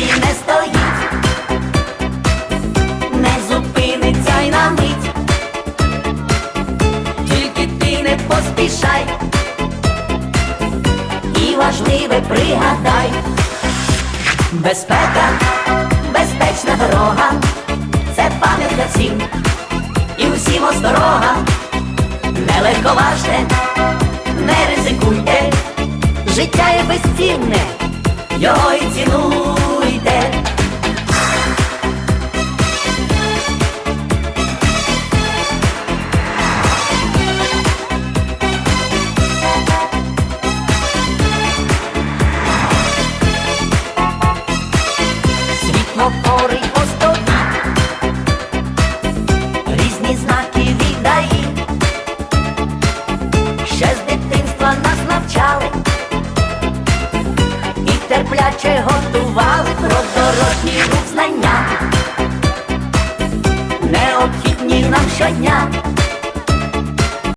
місці не стоїть, не зупиниться й на мить, тільки ти не поспішай, і важливе пригадай, безпека, безпечна дорога, це пам'ятка всім, і усім осторога, не легковажте, не ризикуйте, життя є безцінне, його і цінуйте. Світлофори постові, різні знаки віддаї, ще з дитинства нас навчали. І терпляче готували про дорожній рух необхідні нам щодня.